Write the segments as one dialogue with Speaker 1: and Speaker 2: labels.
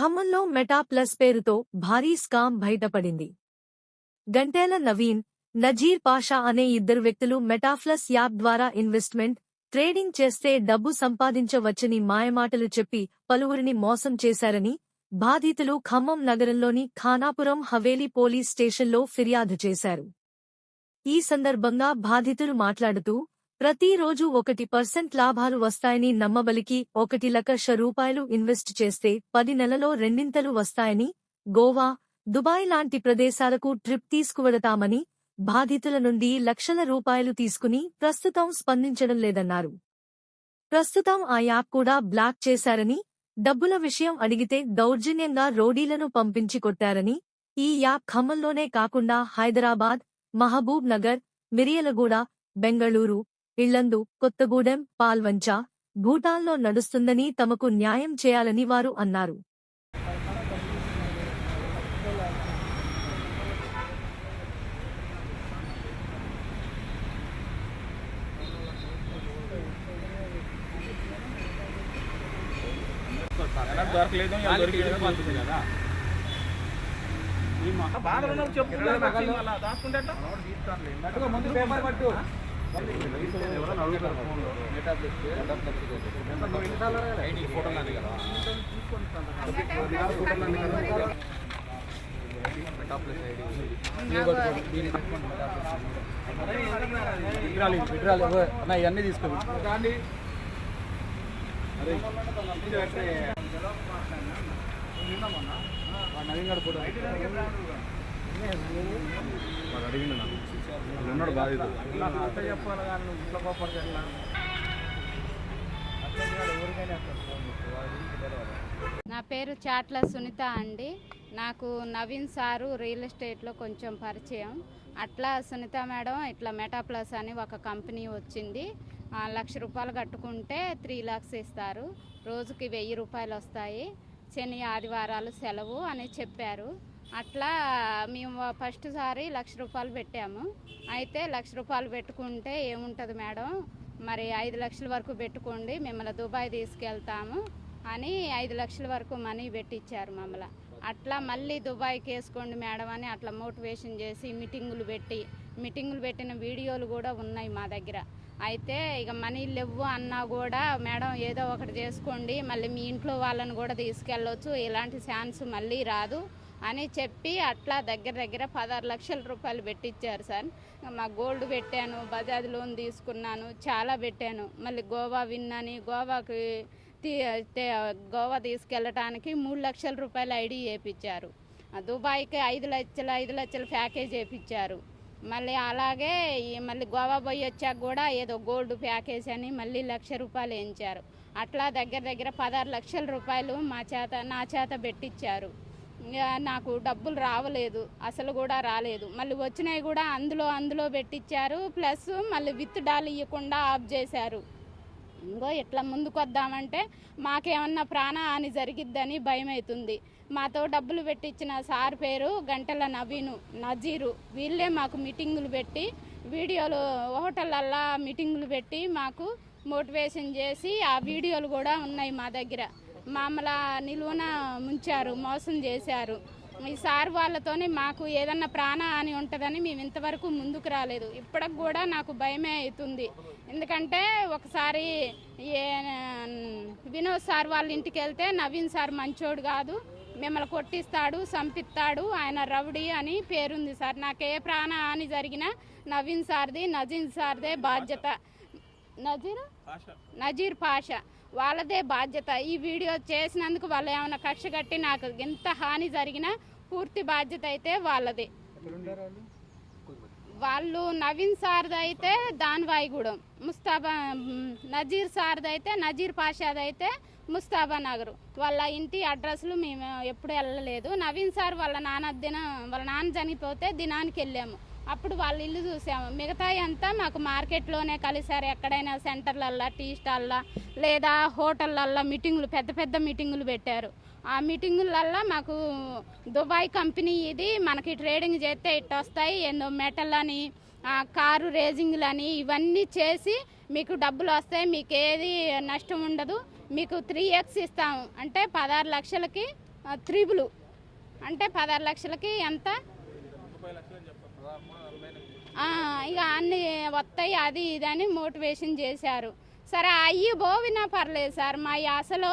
Speaker 1: ఖమ్మంలో meta plus పేరుతో భారీ స్కామ్ బయటపడింది. గంటేల నవీన్ నజీర్ పాషా అనే ఇద్దరు వ్యక్తులు మెటాప్లస్ యాప్ ద్వారా ఇన్వెస్ట్మెంట్ ట్రేడింగ్ చేస్తే డబ్బు సంపాదించవచ్చని మాయమాటలు చెప్పి పలువురిని మోసం చేశారని బాధితులు ఖమ్మం నగరంలోని ఖానాపురం హవేలీ పోలీస్ స్టేషన్లో ఫిర్యాదు చేశారు. ఈ సందర్భంగా బాధితులు మాట్లాడుతూ ప్రతిరోజు ఒకటి పర్సెంట్ లాభాలు వస్తాయని నమ్మబలికి ఒకటి లక్ష రూపాయలు ఇన్వెస్ట్ చేస్తే పది నెలలో రెండింతలు వస్తాయని గోవా దుబాయ్ లాంటి ప్రదేశాలకు ట్రిప్ తీసుకువెడతామని బాధితుల నుండి లక్షల రూపాయలు తీసుకుని ప్రస్తుతం స్పందించడం లేదన్నారు. ప్రస్తుతం ఆ యాప్ కూడా బ్లాక్ చేశారని డబ్బుల విషయం అడిగితే దౌర్జన్యంగా రోడీలను పంపించి కొట్టారని ఈ యాప్ ఖమ్మంలోనే కాకుండా హైదరాబాద్ మహబూబ్ నగర్ మిరియలగూడ బెంగళూరు ఇళ్ళందు కొత్తగూడెం పాల్వంచ భూటాన్లో నడుస్తుందని తమకు న్యాయం చేయాలని వారు అన్నారు.
Speaker 2: దొరకలేదు దొరికేది కదా ఉన్నప్పుడు చెప్తున్నారు మళ్ళా దాచుకుంటే?
Speaker 3: ముందు పేపర్ పట్టు. అన్న ఇవన్నీ తీసుకో కానీ నవీన్ గడ ఫోటో
Speaker 2: అడిగిండు నాకు. ఉన్నాడు బాధితుడు అత్త చెప్పాలి కానీ నువ్వు ఇంట్లో కోపడితే ఎట్లా?
Speaker 4: నా పేరు చాట్ల సునీత అండి. నాకు నవీన్ సారు రియల్ ఎస్టేట్లో కొంచెం పరిచయం. అట్లా సునీత మేడం ఇట్లా మెటా ప్లస్ అని ఒక కంపెనీ వచ్చింది. ఆ, లక్ష రూపాయలు కట్టుకుంటే త్రీ లాక్స్ ఇస్తారు. రోజుకి వెయ్యి రూపాయలు వస్తాయి. శని ఆదివారాలు సెలవు అని చెప్పారు. అట్లా మేము ఫస్ట్ సారి లక్ష రూపాయలు పెట్టాము. అయితే లక్ష రూపాయలు పెట్టుకుంటే ఏముంటుంది మేడం? మరి ఐదు లక్షల వరకు పెట్టుకోండి మిమ్మల్ని దుబాయ్ తీసుకెళ్తాము అని ఐదు లక్షల వరకు మనీ పెట్టించారు మమ్మల్ని. అట్లా మళ్ళీ దుబాయ్కి వేసుకోండి మేడం అని అట్లా మోటివేషన్ చేసి మీటింగులు పెట్టి మీటింగులు పెట్టిన వీడియోలు కూడా ఉన్నాయి మా దగ్గర. అయితే ఇక మనీ లేవు అన్నా కూడా మేడం ఏదో ఒకటి చేసుకోండి మళ్ళీ మీ ఇంట్లో వాళ్ళని కూడా తీసుకెళ్ళవచ్చు ఇలాంటి ఛాన్స్ మళ్ళీ రాదు. అని చెప్పి అట్లా దగ్గర దగ్గర పదహారు లక్షల రూపాయలు పెట్టించారు సార్. మా గోల్డ్ పెట్టాను బజాజ్ లోన్ తీసుకున్నాను చాలా పెట్టాను. మళ్ళీ గోవా విన్ అని గోవాకి తీ- గోవా తీసుకెళ్ళటానికి మూడు లక్షల రూపాయలు ఐడి చేపించారు దుబాయ్కి ఐదు లక్షల ఐదు లక్షల ప్యాకేజ్ వేయించారు మళ్ళీ అలాగే మళ్ళీ గోవా పోయి వచ్చాక కూడా ఏదో గోల్డ్ ప్యాకేజ్ అని మళ్ళీ లక్ష రూపాయలు వేయించారు అట్లా దగ్గర దగ్గర పదహారు లక్షల రూపాయలు మా చేత నా చేత పెట్టించారు నాకు డబ్బులు రావలేదు అసలు కూడా రాలేదు. మళ్ళీ వచ్చినవి కూడా అందులో అందులో పెట్టించారు ప్లస్ మళ్ళీ విత్ డాల్ ఇవ్వకుండా ఆఫ్ చేశారు. ఇంకో ఎట్లా ముందుకు వద్దామంటే మాకేమన్నా ప్రాణహాని జరిగిద్దని భయం అవుతుంది మాతో డబ్బులు పెట్టించిన సార్ పేరు గంటల నవీను నజీరు. వీళ్ళే మాకు మీటింగులు పెట్టి వీడియోలు హోటళ్ళల్లా మీటింగులు పెట్టి మాకు మోటివేషన్ చేసి ఆ వీడియోలు కూడా ఉన్నాయి మా దగ్గర. మామూలు నిలువున ముంచారు మోసం చేశారు. ఈ సార్ వాళ్ళతోని మాకు ఏదన్నా ప్రాణహాని ఉంటుందని మేము ఇంతవరకు ముందుకు రాలేదు. ఇప్పటికి కూడా నాకు భయమే అవుతుంది. ఎందుకంటే ఒకసారి ఏ వినోద్ సార్ వాళ్ళ ఇంటికి వెళ్తే నవీన్ సార్ మంచోడు కాదు మిమ్మల్ని కొట్టిస్తాడు సంపిస్తాడు ఆయన రౌడీ అని పేరుంది సార్. నాకు ఏ ప్రాణహాని జరిగినా నవీన్ సార్ది నజీన్ సార్దే బాధ్యత. నజీర్? నజీర్ పాషా. వాళ్ళదే బాధ్యత. ఈ వీడియో చేసినందుకు వాళ్ళు ఏమైనా కక్ష కట్టి నాకు ఎంత హాని జరిగినా పూర్తి బాధ్యత అయితే వాళ్ళదే. వాళ్ళు నవీన్ సార్ది అయితే దాన్వాయిగూడెం ముస్తాబా నజీర్ సార్ది అయితే నజీర్ పాషాది అయితే ముస్తాబా నగర్. వాళ్ళ ఇంటి అడ్రస్లు మేము ఎప్పుడు వెళ్ళలేదు. నవీన్ సార్ వాళ్ళ నాన్న దిన వాళ్ళ నాన్న చనిపోతే దినానికి వెళ్ళాము. అప్పుడు వాళ్ళ ఇల్లు చూసాము. మిగతా అంతా మాకు మార్కెట్లోనే కలిసారు ఎక్కడైనా సెంటర్లల్లా టీ స్టాల్లో లేదా హోటళ్ళల్లో మీటింగులు పెద్ద పెద్ద మీటింగులు పెట్టారు. ఆ మీటింగులల్లో మాకు దుబాయ్ కంపెనీ ఇది మనకి ట్రేడింగ్ చేస్తే ఇట్ట వస్తాయి ఎన్నో మెటల్ అని కారు రేజింగ్లని ఇవన్నీ చేసి మీకు డబ్బులు వస్తాయి మీకు ఏది నష్టం ఉండదు మీకు త్రీ ఎక్స్ ఇస్తాము. అంటే పదహారు లక్షలకి ఆ, త్రిబులు. అంటే పదహారు లక్షలకి ఎంత? ఇక అన్ని వస్తాయి అది ఇది అని మోటివేషన్ చేశారు. సరే అయ్యి పోవినా పర్లేదు సార్ మా అసలు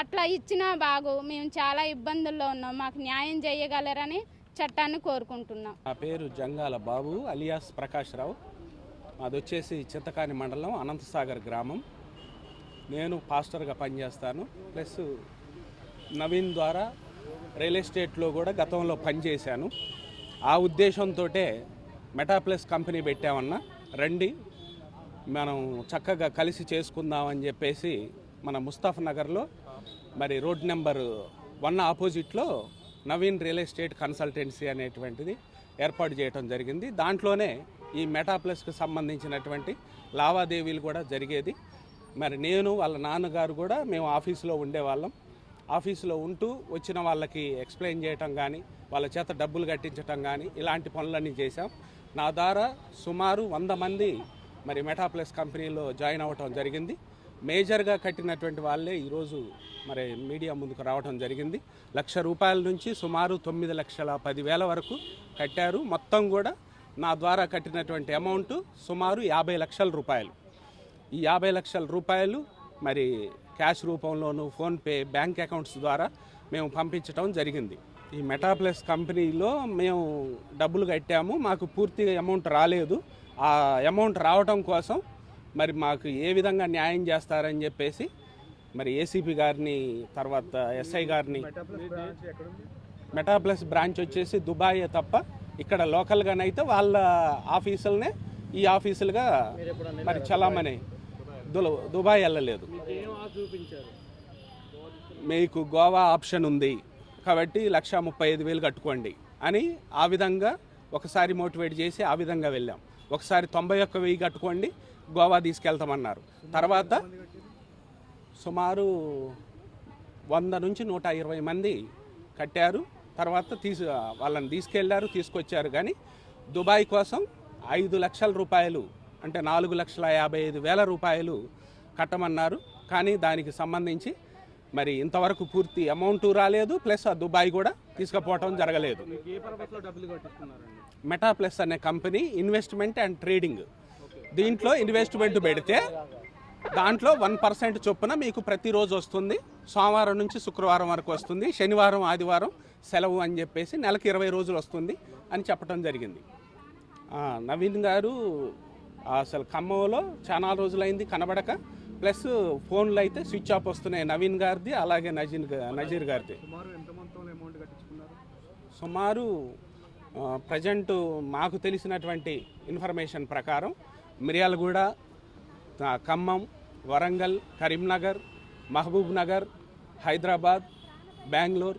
Speaker 4: అట్లా ఇచ్చినా బాగు మేము చాలా ఇబ్బందుల్లో ఉన్నాం మాకు న్యాయం చేయగలరని చట్టాన్ని కోరుకుంటున్నాం.
Speaker 5: నా పేరు జంగాల బాబు అలియాస్ ప్రకాష్ రావు. మాది వచ్చేసి చింతకాని మండలం అనంతసాగర్ గ్రామం. నేను పాస్టర్గా పనిచేస్తాను. ప్లస్ నవీన్ ద్వారా రియల్ ఎస్టేట్లో కూడా గతంలో పనిచేశాను. ఆ ఉద్దేశంతో మెటాప్లస్ కంపెనీ పెట్టామన్నా రండి మనం చక్కగా కలిసి చేసుకుందామని చెప్పేసి మన ముస్తాఫ్ నగర్లో మరి రోడ్ నెంబర్ వన్ ఆపోజిట్లో నవీన్ రియల్ ఎస్టేట్ కన్సల్టెన్సీ అనేటువంటిది ఏర్పాటు చేయడం జరిగింది. దాంట్లోనే ఈ మెటాప్లస్కి సంబంధించినటువంటి లావాదేవీలు కూడా జరిగేది. మరి నేను వాళ్ళ నాన్నగారు కూడా మేము ఆఫీసులో ఉండేవాళ్ళం. ఆఫీసులో ఉంటూ వచ్చిన వాళ్ళకి ఎక్స్ప్లెయిన్ చేయటం కానీ వాళ్ళ చేత డబ్బులు కట్టించటం కానీ ఇలాంటి పనులన్నీ చేశాం. నా ద్వారా సుమారు వంద మంది మరి మెటాప్లస్ కంపెనీలో జాయిన్ అవ్వటం జరిగింది. మేజర్గా కట్టినటువంటి వాళ్ళే ఈరోజు మరి మీడియా ముందుకు రావడం జరిగింది. లక్ష రూపాయల నుంచి సుమారు తొమ్మిది లక్షల పదివేల వరకు కట్టారు. మొత్తం కూడా నా ద్వారా కట్టినటువంటి అమౌంట్ సుమారు యాభై లక్షల రూపాయలు. ఈ యాభై లక్షల రూపాయలు మరి క్యాష్ రూపంలోను ఫోన్పే బ్యాంక్ అకౌంట్స్ ద్వారా మేము పంపించడం జరిగింది. ఈ మెటాప్లస్ కంపెనీలో మేము డబ్బులు కట్టాము. మాకు పూర్తిగా అమౌంట్ రాలేదు. ఆ అమౌంట్ రావటం కోసం మరి మాకు ఏ విధంగా న్యాయం చేస్తారని చెప్పేసి మరి ఏసీపీ గారిని తర్వాత ఎస్ఐ గారిని మెటాప్లస్ బ్రాంచ్ వచ్చేసి దుబాయ్ తప్ప ఇక్కడ లోకల్గానైతే వాళ్ళ ఆఫీసులనే ఈ ఆఫీసులుగా మరి చలామణి దుబాయ్ వెళ్ళలేదు. మీకు గోవా ఆప్షన్ ఉంది. కాబట్టి లక్ష ముప్పై ఐదు వేలు కట్టుకోండి. అని ఆ విధంగా ఒకసారి మోటివేట్ చేసి ఆ విధంగా వెళ్ళాం. ఒకసారి తొంభై ఒక్క వెయ్యి కట్టుకోండి గోవా తీసుకెళ్తామన్నారు. తర్వాత సుమారు వంద నుంచి నూట ఇరవై మంది కట్టారు. తర్వాత తీసు వాళ్ళని తీసుకెళ్ళారు తీసుకొచ్చారు. కానీ దుబాయ్ కోసం ఐదు లక్షల రూపాయలు అంటే నాలుగు లక్షల యాభై ఐదు వేల రూపాయలు కట్టమన్నారు. కానీ దానికి సంబంధించి మరి ఇంతవరకు పూర్తి అమౌంట్ రాలేదు. ప్లస్ ఆ దుబాయ్ కూడా తీసుకుపోవటం జరగలేదు.
Speaker 2: కట్టిస్తున్నారండి?
Speaker 5: మెటాప్లస్ అనే కంపెనీ ఇన్వెస్ట్మెంట్ అండ్ ట్రేడింగ్. దీంట్లో ఇన్వెస్ట్మెంట్ పెడితే దాంట్లో వన్ పర్సెంట్ చొప్పున మీకు ప్రతిరోజు వస్తుంది. సోమవారం నుంచి శుక్రవారం వరకు వస్తుంది. శనివారం ఆదివారం సెలవు అని చెప్పేసి నెలకు ఇరవై రోజులు వస్తుంది అని చెప్పడం జరిగింది. నవీన్ గారు అసలు ఖమ్మంలో చాలా రోజులైంది కనబడక. ప్లస్ ఫోన్లు అయితే స్విచ్ ఆఫ్ వస్తున్నాయి నవీన్ గారిది అలాగే నజీర్ గా- నజీర్ గారిది.
Speaker 2: సుమారు
Speaker 5: ప్రజెంట్ మాకు తెలిసినటువంటి ఇన్ఫర్మేషన్ ప్రకారం మిర్యాలగూడ ఖమ్మం వరంగల్ కరీంనగర్ మహబూబ్ నగర్ హైదరాబాద్ బెంగళూరు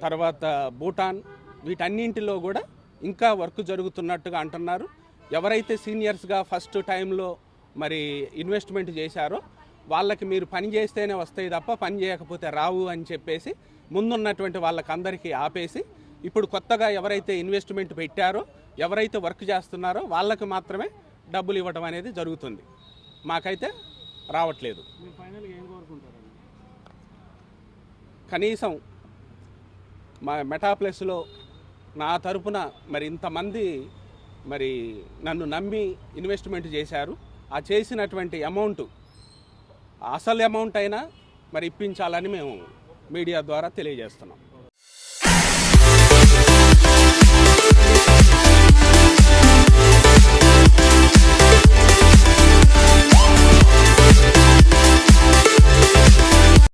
Speaker 5: తర్వాత భూటాన్ వీటన్నింటిలో కూడా ఇంకా వర్క్ జరుగుతున్నట్టుగా అంటున్నారు. ఎవరైతే సీనియర్స్గా ఫస్ట్ టైంలో మరి ఇన్వెస్ట్మెంట్ చేశారో వాళ్ళకి మీరు పని చేస్తేనే వస్తాయి తప్ప పని చేయకపోతే రావు అని చెప్పేసి ముందున్నటువంటి వాళ్ళకందరికీ ఆపేసి ఇప్పుడు కొత్తగా ఎవరైతే ఇన్వెస్ట్మెంట్ పెట్టారో ఎవరైతే వర్క్ చేస్తున్నారో వాళ్ళకి మాత్రమే డబ్బులు ఇవ్వడం అనేది జరుగుతుంది. మాకైతే రావట్లేదు. కనీసం మా మెటాప్లస్లో నా తరపున మరి ఇంతమంది మరి నన్ను నమ్మి ఇన్వెస్ట్మెంట్ చేశారు. ఆ చేసినటువంటి అమౌంట్ అసలు అమౌంట్ అయినా మరి ఇప్పించాలని మేము మీడియా ద్వారా తెలియజేస్తున్నాం.